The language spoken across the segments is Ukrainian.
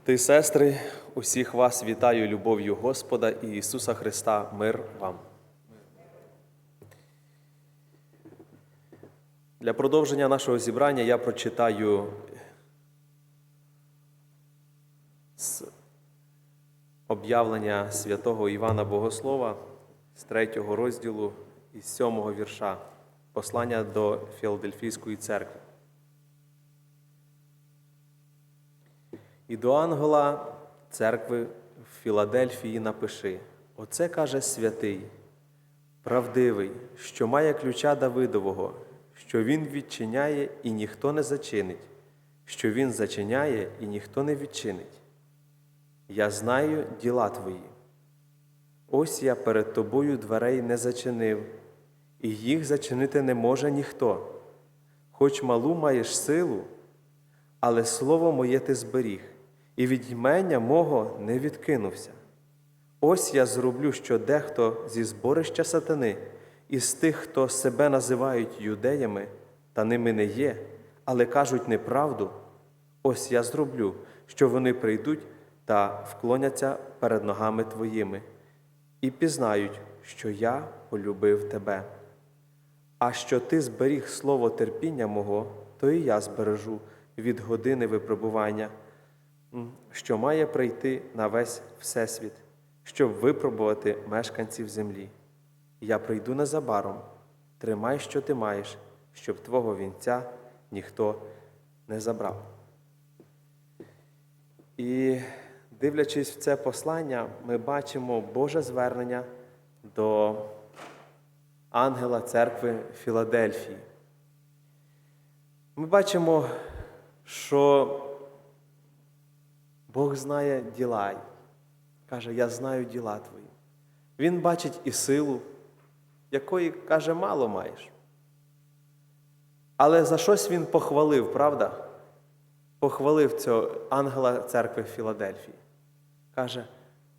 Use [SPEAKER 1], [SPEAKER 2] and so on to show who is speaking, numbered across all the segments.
[SPEAKER 1] Брати і сестри, усіх вас вітаю любов'ю Господа і Ісуса Христа. Мир вам. Для продовження нашого зібрання я прочитаю з об'явлення святого Івана Богослова з третього розділу із сьомого вірша послання до Філадельфійської церкви. І до ангела церкви в Філадельфії напиши: Оце каже святий, правдивий, що має ключа Давидового, що він відчиняє і ніхто не зачинить, що він зачиняє і ніхто не відчинить. Я знаю діла твої. Ось я перед тобою дверей не зачинив, і їх зачинити не може ніхто. Хоч малу маєш силу, але слово моє ти зберіг, і від ймення мого не відкинувся. Ось я зроблю, що дехто зі зборища сатани, із тих, хто себе називають юдеями, та ними не є, але кажуть неправду, ось я зроблю, що вони прийдуть та вклоняться перед ногами твоїми, і пізнають, що я полюбив тебе. А що ти зберіг слово терпіння мого, то і я збережу від години випробування, що має прийти на весь Всесвіт, щоб випробувати мешканців землі. Я прийду незабаром, тримай, що ти маєш, щоб твого вінця ніхто не забрав. І дивлячись в це послання, ми бачимо Боже звернення до ангела церкви Філадельфії. Ми бачимо, що Бог знає діла. Каже, я знаю діла твої. Він бачить і силу, якої, каже, мало маєш. Але за щось він похвалив, правда? Похвалив цього ангела церкви Філадельфії. Каже,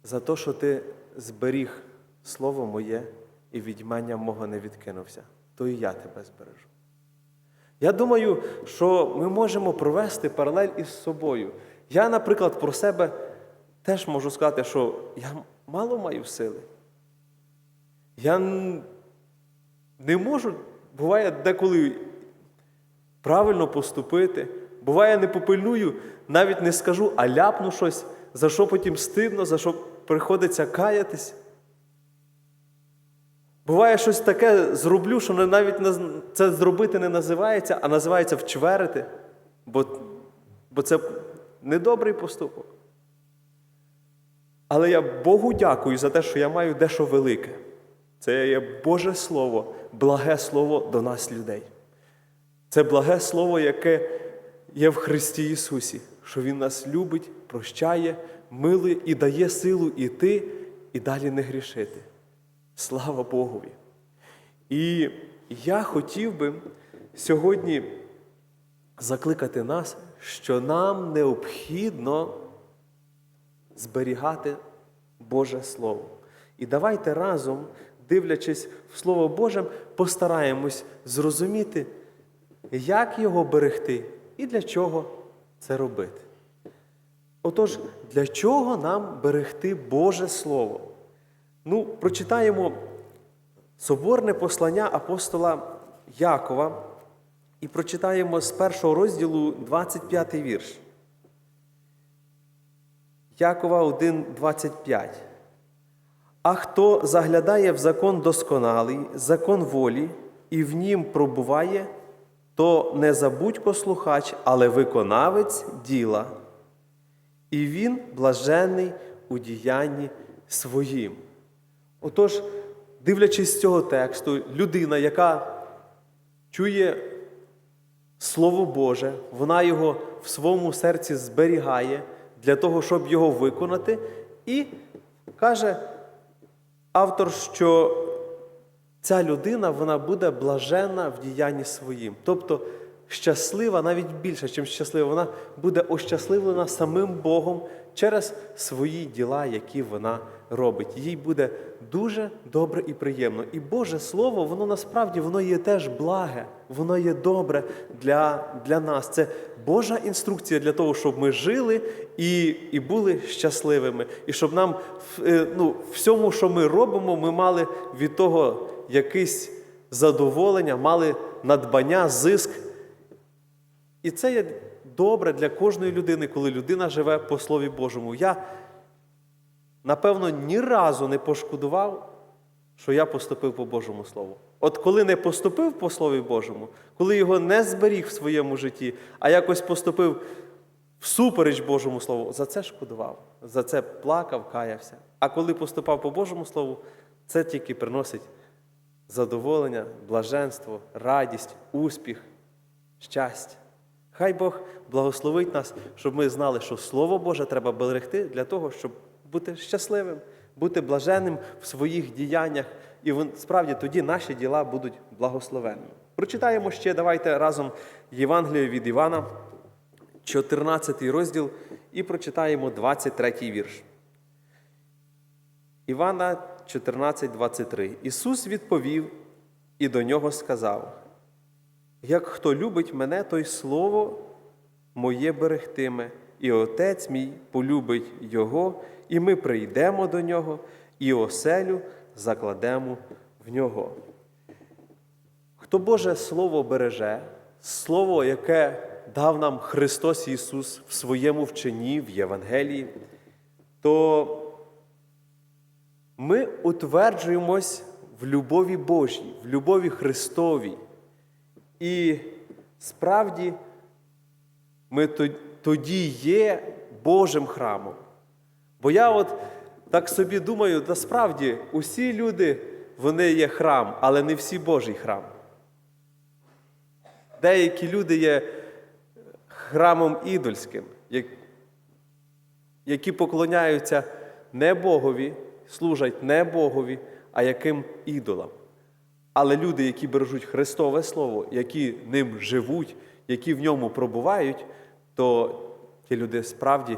[SPEAKER 1] за те, що ти зберіг слово моє і від ймення мого не відкинувся, то і я тебе збережу. Я думаю, що ми можемо провести паралель із собою. Я, наприклад, про себе теж можу сказати, що я мало маю сили. Я не можу, буває, деколи правильно поступити. Буває, не попильную, навіть не скажу, а ляпну щось, за що потім стидно, за що приходиться каятись. Буває, щось таке зроблю, що навіть це зробити не називається, а називається вчверити, бо, бо це недобрий поступок. Але я Богу дякую за те, що я маю дещо велике. Це є Боже Слово, благе Слово до нас, людей. Це благе Слово, яке є в Христі Ісусі, що Він нас любить, прощає, милує і дає силу іти і далі не грішити. Слава Богові! І я хотів би сьогодні закликати нас, що нам необхідно зберігати Боже Слово. І давайте разом, дивлячись в Слово Боже, постараємось зрозуміти, як його берегти і для чого це робити. Отож, для чого нам берегти Боже Слово? Ну, прочитаємо соборне послання апостола Якова і прочитаємо з першого розділу 25 вірш. Якова 1,25. А хто заглядає в закон досконалий, закон волі, і в нім пробуває, то не забудько слухач, але виконавець діла. І він блаженний у діянні своїм. Отож, дивлячись з цього тексту, людина, яка чує Слово Боже, вона його в своєму серці зберігає для того, щоб його виконати, і каже автор, що ця людина вона буде блаженна в діянні своїм. Тобто щаслива, навіть більше, ніж щаслива, вона буде ощасливлена самим Богом через свої діла, які вона робить. Їй буде дуже добре і приємно. І Боже Слово, воно насправді воно є теж благе, воно є добре для, для нас. Це Божа інструкція для того, щоб ми жили і, і були щасливими, і щоб нам е, ну, всьому, що ми робимо, ми мали від того якесь задоволення, мали надбання, зиск. І це є добре для кожної людини, коли людина живе по Слові Божому. Я, напевно, ні разу не пошкодував, що я поступив по Божому Слову. От коли не поступив по Слові Божому, коли його не зберіг в своєму житті, а якось поступив всупереч Божому Слову, за це шкодував, за це плакав, каявся. А коли поступав по Божому Слову, це тільки приносить задоволення, блаженство, радість, успіх, щастя. Хай Бог благословить нас, щоб ми знали, що Слово Боже треба берегти для того, щоб бути щасливим, бути блаженним в своїх діяннях. І справді тоді наші діла будуть благословенними. Прочитаємо ще, давайте разом Євангелію від Івана, 14 розділ, і прочитаємо 23 вірш. Івана 14, 23. Ісус відповів і до нього сказав: як хто любить мене, той слово моє берегтиме, і Отець мій полюбить Його, і ми прийдемо до нього, і оселю закладемо в нього. Хто Боже Слово береже, Слово, яке дав нам Христос Ісус в своєму вченні, в Євангелії, то ми утверджуємось в любові Божій, в любові Христовій. І справді ми то- тоді є Божим храмом. Бо я от так собі думаю, та справді усі люди вони є храм, але не всі Божий храм. Деякі люди є храмом ідольським, які поклоняються не Богові, служать не Богові, а яким ідолам. Але люди, які бережуть Христове Слово, які ним живуть, які в ньому пробувають, то ті люди справді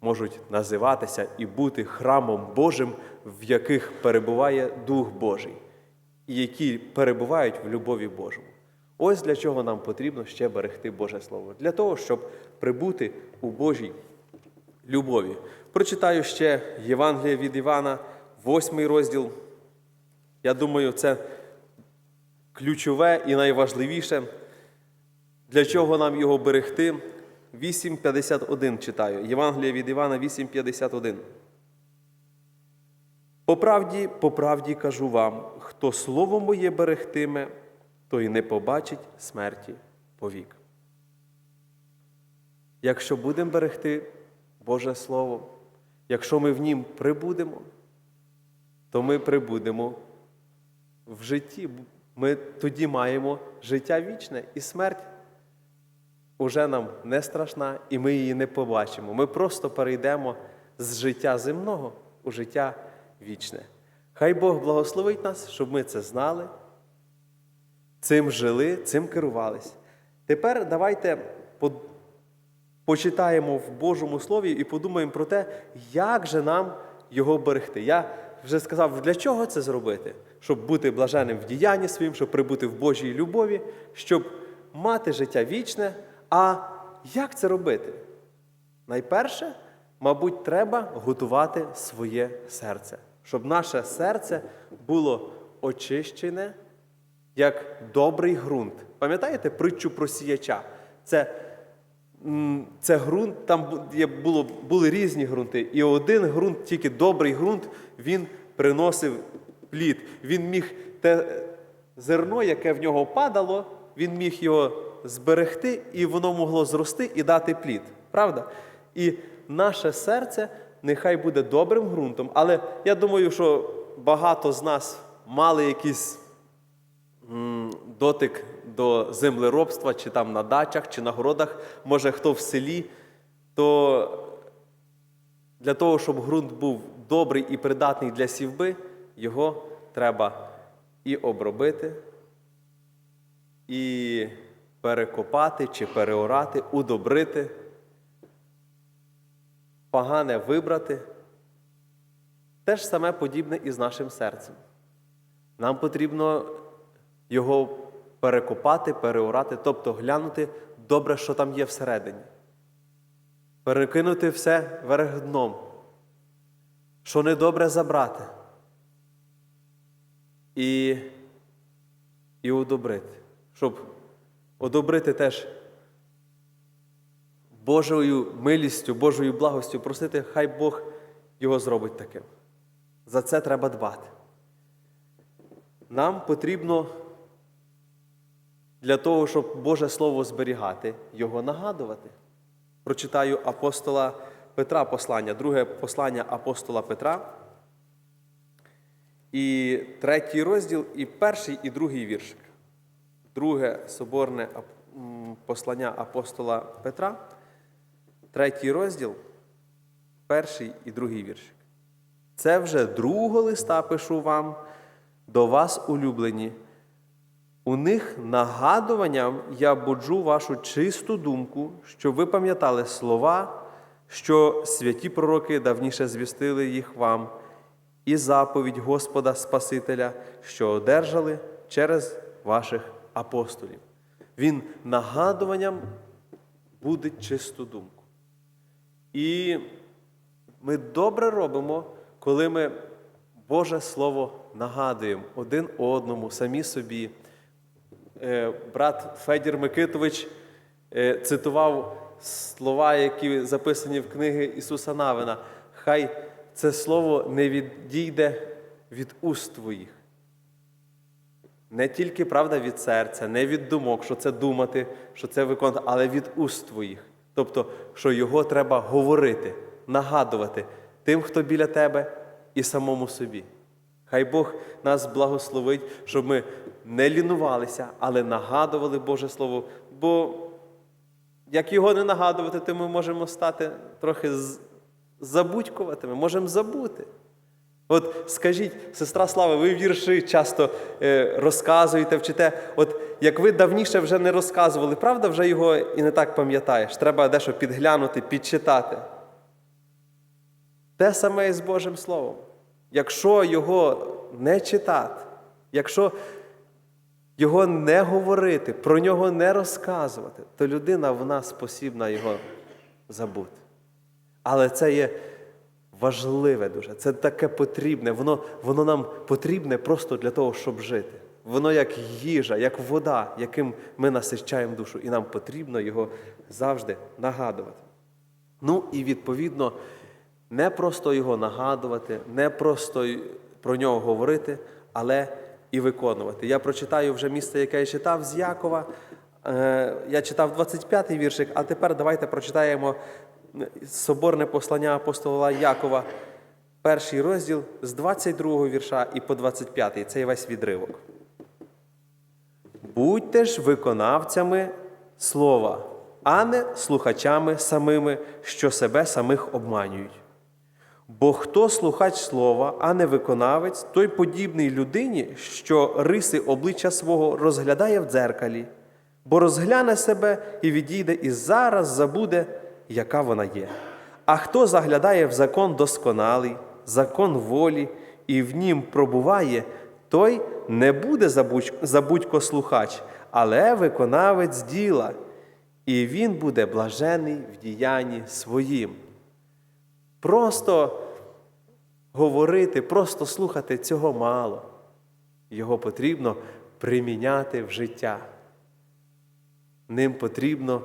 [SPEAKER 1] можуть називатися і бути храмом Божим, в яких перебуває Дух Божий, і які перебувають в любові Божому. Ось для чого нам потрібно ще берегти Боже Слово. Для того, щоб прибути у Божій любові. Прочитаю ще Євангеліє від Івана, 8 розділ. Я думаю, це ключове і найважливіше, для чого нам його берегти. 8.51 читаю. Євангелія від Івана 8.51. По правді, по правді кажу вам, хто слово моє берегтиме, той не побачить смерті повік. Якщо будемо берегти Боже Слово, якщо ми в нім прибудемо, то ми прибудемо в житті. Ми тоді маємо життя вічне і смерть уже нам не страшна, і ми її не побачимо. Ми просто перейдемо з життя земного у життя вічне. Хай Бог благословить нас, щоб ми це знали, цим жили, цим керувались. Тепер давайте почитаємо в Божому Слові і подумаємо про те, як же нам його берегти. Я вже сказав, для чого це зробити? Щоб бути блаженним в діянні своїм, щоб прибути в Божій любові, щоб мати життя вічне. А як це робити? Найперше, мабуть, треба готувати своє серце, щоб наше серце було очищене як добрий ґрунт. Пам'ятаєте притчу про сіяча? Це, це ґрунт, там було, були різні ґрунти. І один ґрунт, тільки добрий ґрунт, він приносив плід. Він міг те зерно, яке в нього падало, він міг його зберегти, і воно могло зрости і дати плід. Правда? І наше серце нехай буде добрим ґрунтом. Але я думаю, що багато з нас мали якісь м, дотик до землеробства, чи там на дачах, чи на городах, може хто в селі, то для того, щоб ґрунт був добрий і придатний для сівби, його треба і обробити, і перекопати чи переорати, удобрити, погане вибрати. Те ж саме подібне і з нашим серцем. Нам потрібно його перекопати, переорати, тобто глянути добре, що там є всередині. Перекинути все вверх дном. Що недобре забрати. І, і одобрити. Щоб одобрити теж Божою милістю, Божою благостю просити, хай Бог його зробить таким. За це треба дбати. Нам потрібно для того, щоб Боже Слово зберігати, його нагадувати. Прочитаю апостола Петра послання, друге послання апостола Петра. І третій розділ, і перший, і другий віршик. Друге соборне послання апостола Петра, третій розділ, перший і другий віршик. Це вже другого листа пишу вам до вас, улюблені. У них нагадуванням я буджу вашу чисту думку, щоб ви пам'ятали слова, що святі пророки давніше звістили їх вам, і заповідь Господа Спасителя, що одержали через ваших апостолів. Він нагадуванням буде чисту думку. І ми добре робимо, коли ми Боже Слово нагадуємо один одному, самі собі. Е, Брат Федір Микитович е, цитував слова, які записані в книги Ісуса Навина. Хай це слово не відійде від уст твоїх. Не тільки правда від серця, не від думок, що це думати, що це виконувати, але від уст твоїх. Тобто, що його треба говорити, нагадувати тим, хто біля тебе, і самому собі. Хай Бог нас благословить, щоб ми не лінувалися, але нагадували Боже Слово. Бо як його не нагадувати, то ми можемо стати трохи забудькуватими, можемо забути. От скажіть, сестра Слава, ви вірші часто е, розказуєте, вчите. От як ви давніше вже не розказували, правда, вже його і не так пам'ятаєш. Треба дещо підглянути, підчитати. Те саме і з Божим Словом. Якщо його не читати, якщо його не говорити, про нього не розказувати, то людина вона спосібна його забути. Але це є важливе дуже, це таке потрібне, воно, воно нам потрібне просто для того, щоб жити. Воно як їжа, як вода, яким ми насичаємо душу, і нам потрібно його завжди нагадувати. Ну і відповідно, не просто його нагадувати, не просто про нього говорити, але і виконувати. Я прочитаю вже місце, яке я читав з Якова. Е, Я читав 25-й віршик, а тепер давайте прочитаємо соборне послання апостола Якова, перший розділ з 22 вірша і по 25. Це весь відривок. Будьте ж виконавцями слова, а не слухачами самими, що себе самих обманюють. Бо хто слухач слова, а не виконавець, той подібний людині, що риси обличчя свого розглядає в дзеркалі, бо розгляне себе і відійде, і зараз забуде, яка вона є. А хто заглядає в закон досконалий, закон волі, і в нім пробуває, той не буде забудь- забудько слухач, але виконавець діла, і він буде блажений в діянні своїм. Просто говорити, просто слухати цього мало. Його потрібно приміняти в життя. Ним потрібно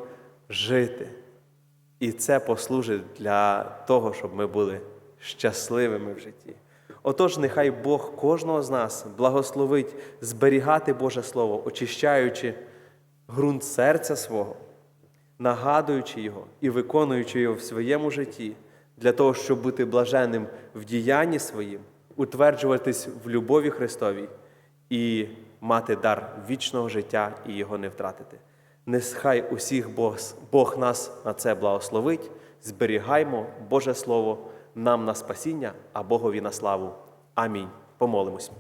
[SPEAKER 1] жити. І це послужить для того, щоб ми були щасливими в житті. Отож, нехай Бог кожного з нас благословить зберігати Боже Слово, очищаючи ґрунт серця свого, нагадуючи його і виконуючи його в своєму житті, для того, щоб бути блаженним в діянні своїм, утверджуватись в любові Христовій і мати дар вічного життя і його не втратити. Нехай усіх Бог, Бог нас на це благословить, зберігаймо Боже Слово нам на спасіння, а Богові на славу. Амінь. Помолимось.